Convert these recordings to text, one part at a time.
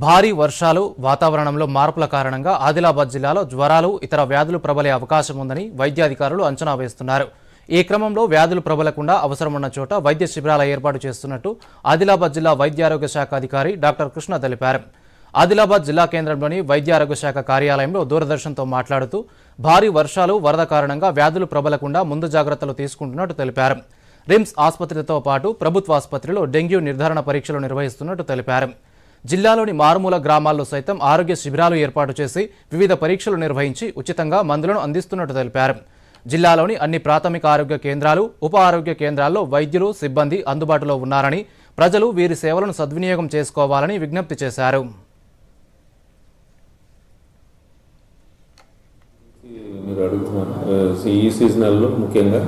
భారీ వర్షాలు వాతావరణంలో మార్పుల కారణంగా ఆదిలాబాద్ జిల్లాలో జ్వరాలు ఇతర వ్యాధులు ప్రబలే అవకాశం ఉందని వైద్యాధికారులు అంచనా వేస్తున్నారు. ఈ క్రమంలో వ్యాధులు ప్రబలకుండా అవసరమున్న చోట వైద్య శిబిరాల ఏర్పాటు చేస్తున్నట్టు ఆదిలాబాద్ జిల్లా వైద్యారోగ్య శాఖ అధికారి డాక్టర్ కృష్ణ తెలిపారు. ఆదిలాబాద్ జిల్లా కేంద్రంలోని వైద్యారోగ్య శాఖ కార్యాలయంలో దూరదర్శన్తో మాట్లాడుతూ భారీ వర్షాలు వరద కారణంగా వ్యాధులు ప్రబలకుండా ముందు జాగ్రత్తలు తీసుకుంటున్నట్టు తెలిపారు. రిమ్స్ ఆసుపత్రితో పాటు ప్రభుత్వ ఆసుపత్రిలో డెంగ్యూ నిర్ధారణ పరీక్షలు నిర్వహిస్తున్నట్టు తెలిపారు. జిల్లాలోని మారుమూల గ్రామాల్లో సైతం ఆరోగ్య శిబిరాలు ఏర్పాటు చేసి వివిధ పరీక్షలు నిర్వహించి ఉచితంగా మందులను అందిస్తున్నట్టు తెలిపారు. జిల్లాలోని అన్ని ప్రాథమిక ఆరోగ్య కేంద్రాలు ఉప ఆరోగ్య కేంద్రాల్లో వైద్యులు సిబ్బంది అందుబాటులో ఉన్నారని ప్రజలు వీరి సేవలను సద్వినియోగం చేసుకోవాలని విజ్ఞప్తి చేశారు. మీరు అడుగుతున్నారు. ఈ సీజనల్లో ముఖ్యంగా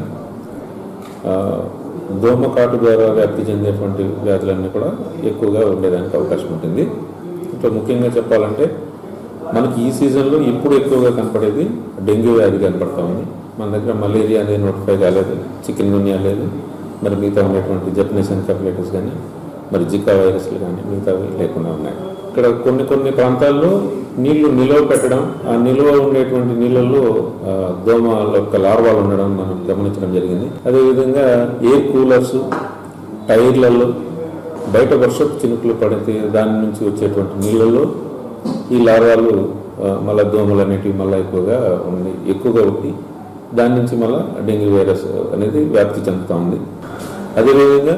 దోమకాటు ద్వారా వ్యాప్తి చెందేటువంటి వ్యాధులన్నీ కూడా ఎక్కువగా ఉండేదానికి అవకాశం ఉంటుంది. ఇట్లా ముఖ్యంగా చెప్పాలంటే మనకి ఈ సీజన్లో ఇప్పుడు ఎక్కువగా కనపడేది డెంగ్యూ వ్యాధి కనపడతా ఉంది. మన దగ్గర మలేరియా అనేది నోటిఫై కాలేదు చికెన్ గున్యా లేదు మరి మిగతా ఉండేటువంటి జపనీస్ ఎన్కఫలైటిస్ కానీ మరి జికా వైరస్లు కానీ మిగతావి లేకుండా ఉన్నాయి. ఇక్కడ కొన్ని కొన్ని ప్రాంతాల్లో నీళ్ళు నిల్వ పెట్టడం ఆ నిల్వ ఉండేటువంటి నీళ్ళల్లో దోమల యొక్క లార్వాలు ఉండడం మనం గమనించడం జరిగింది. అదేవిధంగా ఎయిర్ కూలర్స్ టైర్లలో బయట వర్షపు చినుకులు పడితే దాని నుంచి వచ్చేటువంటి నీళ్ళల్లో ఈ లార్వాలు మళ్ళీ మళ్ళా దోమలు అనేటివి మళ్ళీ ఎక్కువగా ఉంది ఎక్కువగా ఉంది దాని నుంచి మళ్ళీ డెంగ్యూ వైరస్ అనేది వ్యాప్తి చెందుతూ ఉంది. అదేవిధంగా